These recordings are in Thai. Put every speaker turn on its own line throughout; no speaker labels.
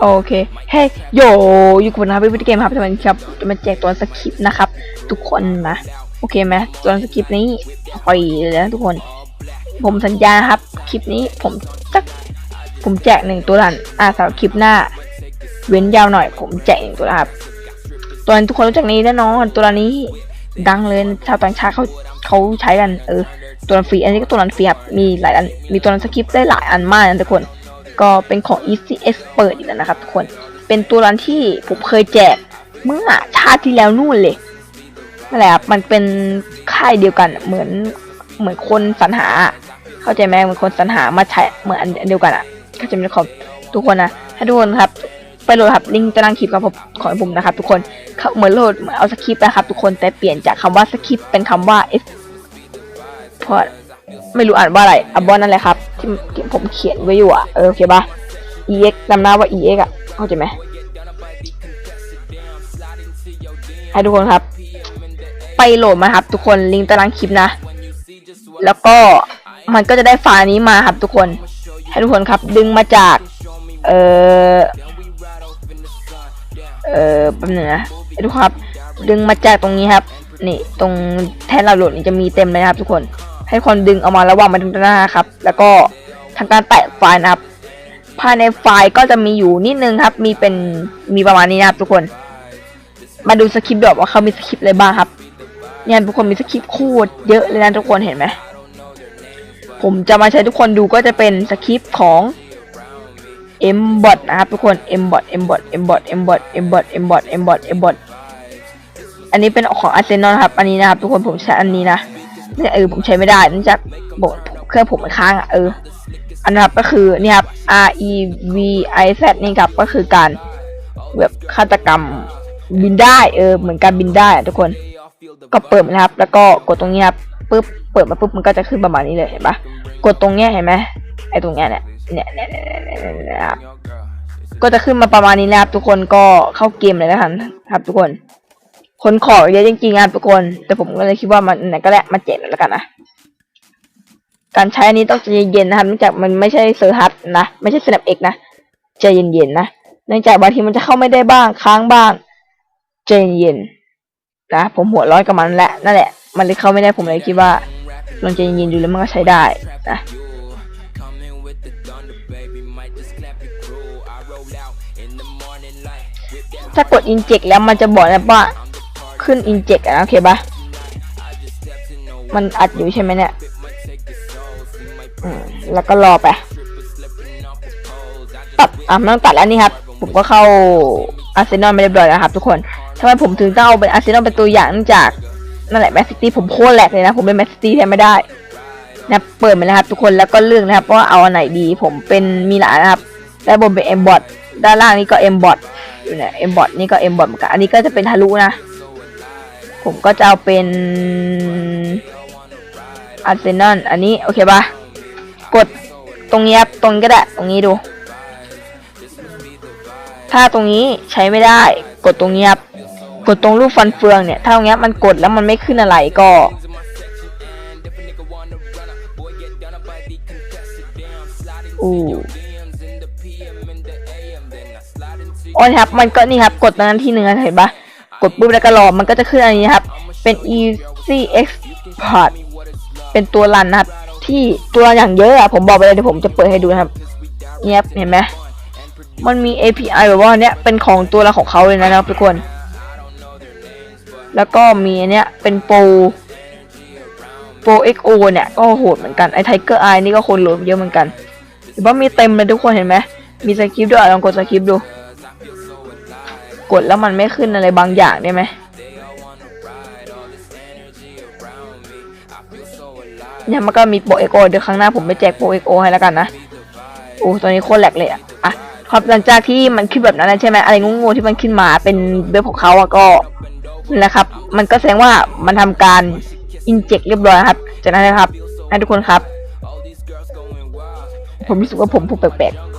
โอเค เฮ้ยโยอยู่กับผมนะครับวิดีเกมครับทำไมครับจะมาแจกตัวสคริปต์นะครับ ทุกคนนะโอเคไหมตัวสคริปต์นี้ปล่อยเลยนะทุกคน ผมสัญญาครับคลิปนี้ผมจะผมแจกหนึ่งตัวลันอ่าสำหรับคลิปหน้า เว้นยาวหน่อย ผมแจกหนึ่งตัวครับตัวนี้ทุกคนรู้จักนี้แน่นอนตัวนี้ดังเลยชาวต่างชาติเขาเขาใช้กันเออตัวนั้นฟรีอันนี้ก็ตัวนั้นฟรีครับมีหลายอันมีตัวนั้นสคริปต์ได้หลายอันมากนะทุกคน ก็เป็นของ Easy Expert อีกแล้วนะครับทุกคน เป็นตัวนั้นที่ผมเคยแจกเมื่อชาติที่แล้วนู่นเลยนั่นแหละครับมันเป็นค่ายเดียวกันเหมือนเหมือนคนสรรหา เข้าใจไหมเหมือนคนสรรหามาใช้เหมือนอันเดียวกันอะเข้าใจไหมครับทุกคนนะให้ทุกคนครับไปโหลดครับลิงก์ตารางคลิปครับผมของผมนะครับ ทุกคนเขาเหมือนโหลดเหมือนเอาสคริปต์นะครับ ทุกคนแต่เปลี่ยนจากคำว่าสคริปต์เป็นคำว่า F พอ ไม่รู้อ่านว่าอะไรอับบอนนั่นแหละครับที่ที่ผมเขียนไว้อยู่อะเออโอเคปะ ex จำหน้าว่า ex อะเข้าใจไหมให้ทุกคนครับ ไปโหลดมาครับ ทุกคนลิงก์ตารางคลิปนะ แล้วก็มันก็จะได้ไฟล์นี้มาครับทุกคน ให้ทุกคนครับ ดึงมาจาก เออเออแป๊บหนึงนะให้ทุกคนครับ ดึงมาจากตรงนี้ครับ นี่ตรงแท่นเราโหลดนี่จะมีเต็มเลยครับ ทุกคน ให้คนดึงเอามาระหว่างมาตรงหน้าครับ แล้วก็ทำการแตะไฟล์นะครับ ภายในไฟล์ก็จะมีอยู่นิดนึงครับ มีเป็นมีประมาณนี้นะครับทุกคน มาดูสคริปต์ดอกว่าเขามีสคริปต์อะไรบ้างครับ เนี่ยทุกคนมีสคริปต์โคตรเยอะเลยนะทุกคนเห็นไหมผมจะมาใช้ทุกคนดูก็จะเป็นสคริปต์ของ mbot นะครับทุกคน mbot mbot mbot mbot mbot mbot mbot mbot อันนี้เป็นของ Arsenal ครับ อันนี้นะครับทุกคนผมใช้อันนี้นะ เนี่ยเออผมใช้ไม่ได้เนื่องจากบอกเครื่องผมมันค้างอะเออ อันนะครับก็คือเนี่ยครับ R E V I Z นี่ครับก็คือการแบบฆาตกรรมบินได้เออเหมือนการบินได้อะทุกคน ก็เปิดนะครับ แล้วก็กดตรงนี้ครับปุ๊บเปิดมาปุ๊บมันก็จะขึ้นประมาณนี้เลยเห็นปะกดตรงเนี้ยเห็นไหมไอ้ตรงเนี้ยเนี่ยเนี่ยเนี่ยเนี่ยเนี่ยครับก็จะขึ้นมาประมาณนี้นะครับทุกคนก็เข้าเกมเลยนะครับครับทุกคน คนขอเยอะจริงๆครับทุกคน แต่ผมก็เลยคิดว่ามันไหนก็แหละมาเจ็ดแล้วกันนะการใช้อันนี้ต้องใจเย็นนะครับเนื่องจากมันไม่ใช่เซอร์ฮัทนะไม่ใช่สแนปเอกนะใจเย็นๆนะเนื่องจากบางทีมันจะเข้าไม่ได้บ้างค้างบ้างใจเย็นๆนะผมหัวร้อนกับมันแหละนั่นแหละ มันเลยเข้าไม่ได้ผมเลยคิดว่าลองใจเย็นๆดูแล้วมันก็ใช้ได้นะถ้ากด inject แล้วมันจะบอกนะว่า ขึ้น inject อะนะโอเคปะมันอัดอยู่ใช่ไหมเนี่ยแล้วก็รอไปตัดอะม่ต้องตัดแล้วนี่ครับ ผมก็เข้าอาร์เซนอลไม่เรียบร้อยแล้วครับทุกคนทำไมผมถึงต้องเอาเป็นอาร์เซนอลเป็นตัวอย่างเนื่องจากนั่นแหละแมนซิตี้ผมโคตรแหลกเลยนะ ผมเป็นแมนซิตี้แทนไม่ได้นะเปิดมาแล้วครับทุกคนแล้วก็เลือกนะครับว่าเอาอันไหนดี ผมเป็นมีหลายนะครับด้านบนเป็นเอ็มบอทด้านล่างนี่ก็เอ็มบอทอยู่เนี่ยเอ็มบอทนี่ก็เอ็มบอทเหมือนกันอันนี้ก็จะเป็นทะลุนะ ผมก็จะเอาเป็นอาร์เซนอลอันนี้ โอเคปะกดตรงนี้ครับ ตรงนี้ก็ได้ ตรงนี้ดู ถ้าตรงนี้ใช้ไม่ได้ กดตรงนี้ครับ กดตรงรูปฟันเฟืองเนี่ย ถ้าตรงเนี้ยมันกดแล้วมันไม่ขึ้นอะไรก็ อู้โอ้ยครับ มันก็นี่ครับ กดตรงนั้นที่หนึ่งเห็นปะ กดปุ๊บแล้วก็รอมันก็จะขึ้นอันนี้ครับ เป็น easy export เป็นตัวรันนะครับ ที่ตัวอย่างเยอะอะผมบอกไปเลยเดี๋ยวผมจะเปิดให้ดูนะครับเนี่ยเห็นไหมมันมี API แบบว่าเนี้ยเป็นของตัวละของเขาเลยนะครับทุกคน แล้วก็มีอันเนี้ยเป็นโปรโปร XO เนี่ยก็โหดเหมือนกันไอ้ Tiger Eye นี่ก็คนโหลดเยอะเหมือนกันหรือว่ามีเต็มเลยทุกคนเห็นไหมมีสคริปต์ด้วยลองกดสคริปต์ดู กดแล้วมันไม่ขึ้นอะไรบางอย่างได้ไหมเนี่ยมันก็มีโปร XO เดี๋ยวครั้งหน้าผมไปแจกโปร XO ให้แล้วกันนะโอ้ตอนนี้โคตรแหลกเลยอะอะครับหลังจากที่มันขึ้นแบบนั้นใช่ไหมอะไรงูๆที่มันขึ้นมาเป็นเว็บของเขาอะก็นะครับ มันก็แสดงว่ามันทำการอินเจกเรียบร้อยครับ จากนั้นนะครับให้ทุกคนครับ ผมรู้สึกว่าผมพูดแปลกๆ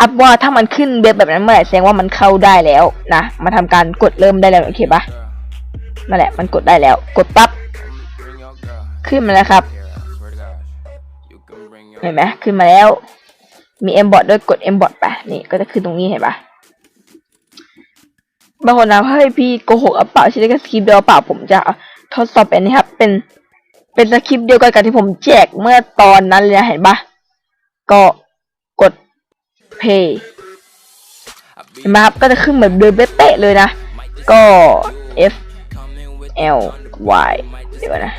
อัพว่าถ้ามันขึ้นเว็บแบบนั้นเมื่อไหร่แสดงว่ามันเข้าได้แล้วนะมาทำการกดเริ่มได้แล้วโอเคปะนั่นแหละมันกดได้แล้ว กดปั๊บขึ้นมาแล้วครับเห็นไหมขึ้นมาแล้ว มี M bot ด้วยกด M bot ไปนี่ก็จะขึ้นตรงนี้เห็นปะบางคนนะเฮ้ยพี่โกหกเอาเปล่าใช่ไหมก็สคริปต์เดียวเปล่าผมจะทดสอบเป็นนี้ครับ เป็นเป็นสคริปต์เดียวกันกับที่ผมแจกเมื่อตอนนั้นเลยนะเห็นปะก็ play เห็นไหมครับ ก็จะขึ้นเหมือนเดิมเป๊ะเลยนะ ก็ F L Y เดี๋ยวนะ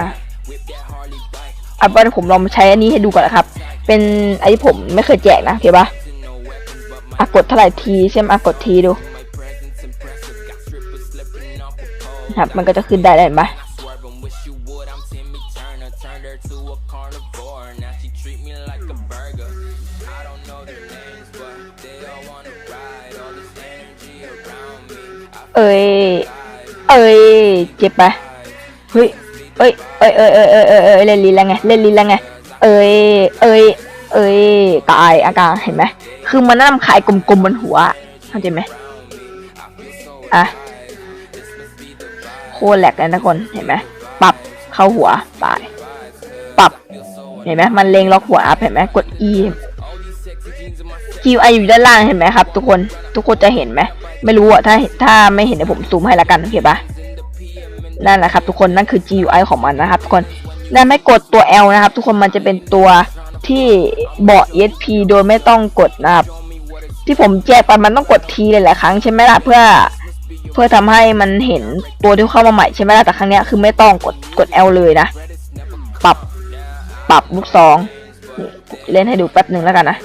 อะอะว่าผมลองใช้อันนี้ให้ดูก่อนนะครับ เป็นอันที่ผมไม่เคยแจกนะโอเคปะอะกดเท่าไหร่ทีใช่ไหมอะกดทีดูครับมันก็จะขึ้นได้ได้เห็นปะ เอ้ย เอ้ย เจ็บปะเฮ้ยเอ้ยเอ้ยเอ้ยเอ้ยเอ้ยเอ้ยเอ้ยเล่นลิ้นแล้วไง เล่นลิ้นแล้วไง เอ้ย เอ้ย เอ้ย ตายอาการเห็นไหม คือมันน่ำขายกลมๆบนหัว เข้าใจไหมอะ โคตรแหลกเลยนะคน เห็นไหม ปรับเข้าหัวตายปรับ เห็นไหม มันเลงล็อกหัวอัพเห็นไหม กด E Q I อยู่ด้านล่างเห็นไหมครับ ทุกคนทุกคนจะเห็นไหมไม่รู้อะถ้าถ้าไม่เห็นเดี๋ยวผมซูมให้ละกันโอเคปะนั่นแหละครับ ทุกคนนั่นคือ GUI ของมันนะครับทุกคนได้ไม่กดตัว L นะครับ ทุกคนมันจะเป็นตัวที่เบาะ ESP โดยไม่ต้องกดนะครับ ที่ผมแจกไปมันต้องกดทีหลายๆครั้งใช่ไหมล่ะเพื่อ เพื่อทำให้มันเห็นตัวที่เข้ามาใหม่ใช่ไหมล่ะแต่ครั้งนี้คือไม่ต้องกดกด L เลยนะ ปรับปรับลูกซองเล่นให้ดูแป๊บหนึ่งแล้วกันนะ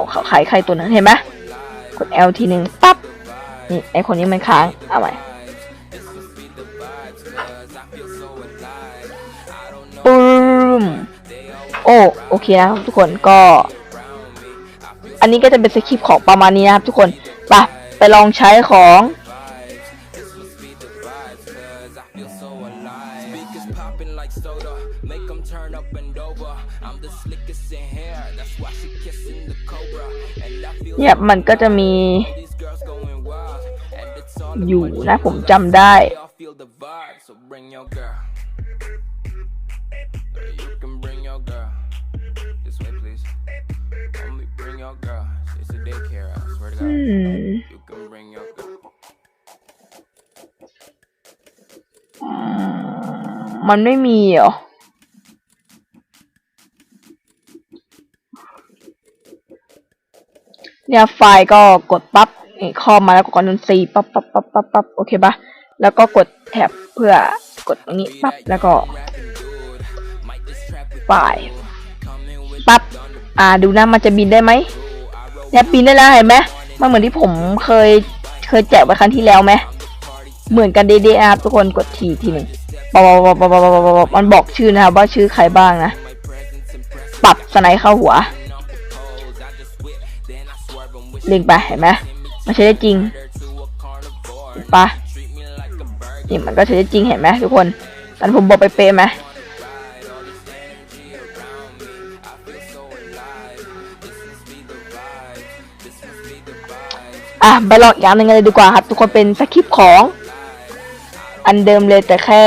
ของเขาขายใครตัวนั้นเห็นไหมกด L ทีหนึ่งปั๊บนี่ไอคนนี้มันค้างเอาใหม่ปุ้มโอ้โอเคนะครับทุกคนก็ อันนี้ก็จะเป็นสคริปต์ของประมาณนี้นะครับทุกคนไปไปลองใช้ของ เนี่ยมันก็จะมีอยู่นะผมจำได้ มันไม่มีเหรอ เนี่ยไฟล์ก็กดปั๊บนี่ข้อมาแล้วก็กดนตรีปั๊บปั๊บปั๊บปั๊บปั๊บโอเคปะแล้วก็กดแท็บเพื่อกดตรงนี้ปั๊บแล้วก็ไฟล์ปั๊บอ่าดูนะมันจะบินได้ไหมเนี่ยบินได้แล้วเห็นไหมมันเหมือนที่ผมเคยเคยแจกไปครั้งที่แล้วไหมเหมือนกันเดๆนะครับทุกคนกดทีทีหนึ่งปั๊บปั๊บปั๊บปั๊บปั๊บปั๊บปั๊บมันบอกชื่อนะครับว่าชื่อใครบ้างนะ ปรับสไนเข้าหัว เล็งไปเห็นไหมมันใช้ได้จริงปะนี่มันก็ใช้ได้จริงเห็นไหมทุกคนตอนผมบอกไปเป๊ะไหมอะไปลองอีกอย่างหนึ่งกันเลยดีกว่าครับ ทุกคนเป็นสคริปต์ของ อันเดิมเลยแต่แค่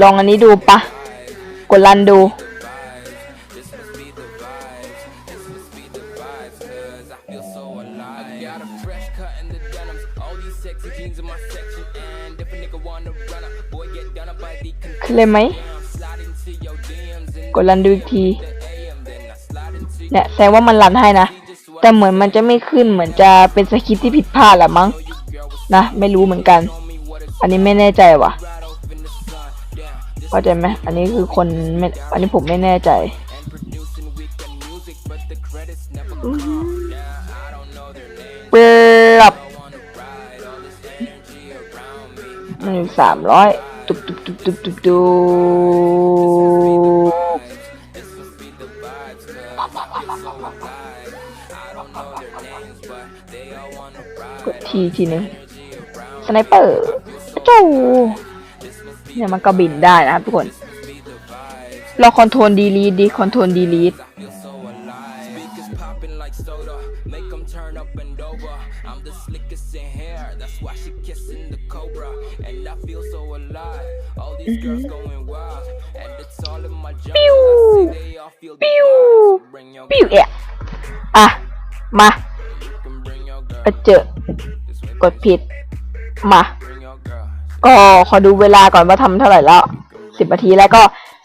ลองอันนี้ดูปะ กดรันดู ขึ้นเลยไหม กดรันดูอีกทีเนี่ยแสดงว่ามันรันให้นะ แต่เหมือนมันจะไม่ขึ้นเหมือนจะเป็นสคริปที่ผิดพลาดแหละมั้งนะไม่รู้เหมือนกัน อันนี้ไม่แน่ใจว่ะเข้าใจไหมอันนี้คือคนไม่อันนี้ผมไม่แน่ใจปรับ มันสามร้อยตุบตุบตุบตุบตุบตุบกดทีทีหนึงสไนเปอร์จูเนี่ยมันก็บินได้นะครับทุกคน เราคอนโทรลดีลีทดีคอนโทรลดีลีท
cobra. And I feel so alive. All these girls going wild. And it's all in my jungle. I see they all feel the
Pew.
vibes. So bring your
ปิ้วเอะอะ มา
you can bring your girl.
ก็เจอ
This way,
กดผิด มา
bring your girl.
ก็ขอดูเวลาก่อนว่าทำเท่าไหร่แล้วสิบนาทีแล้วก็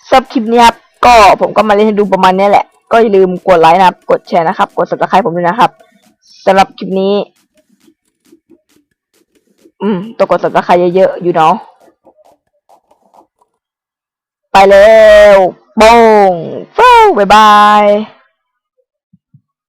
สำหรับคลิปนี้ครับ ก็ผมก็มาเล่นให้ดูประมาณนี้แหละ ก็อย่าลืมกดไลค์นะครับ กดแชร์นะครับ กด subscribe ผมด้วยนะครับสำหรับคลิปนี้ อืมต้องกดสับตะไคร้เยอะๆอยู่เนาะไปเร็วบงฟ้าวบายบาย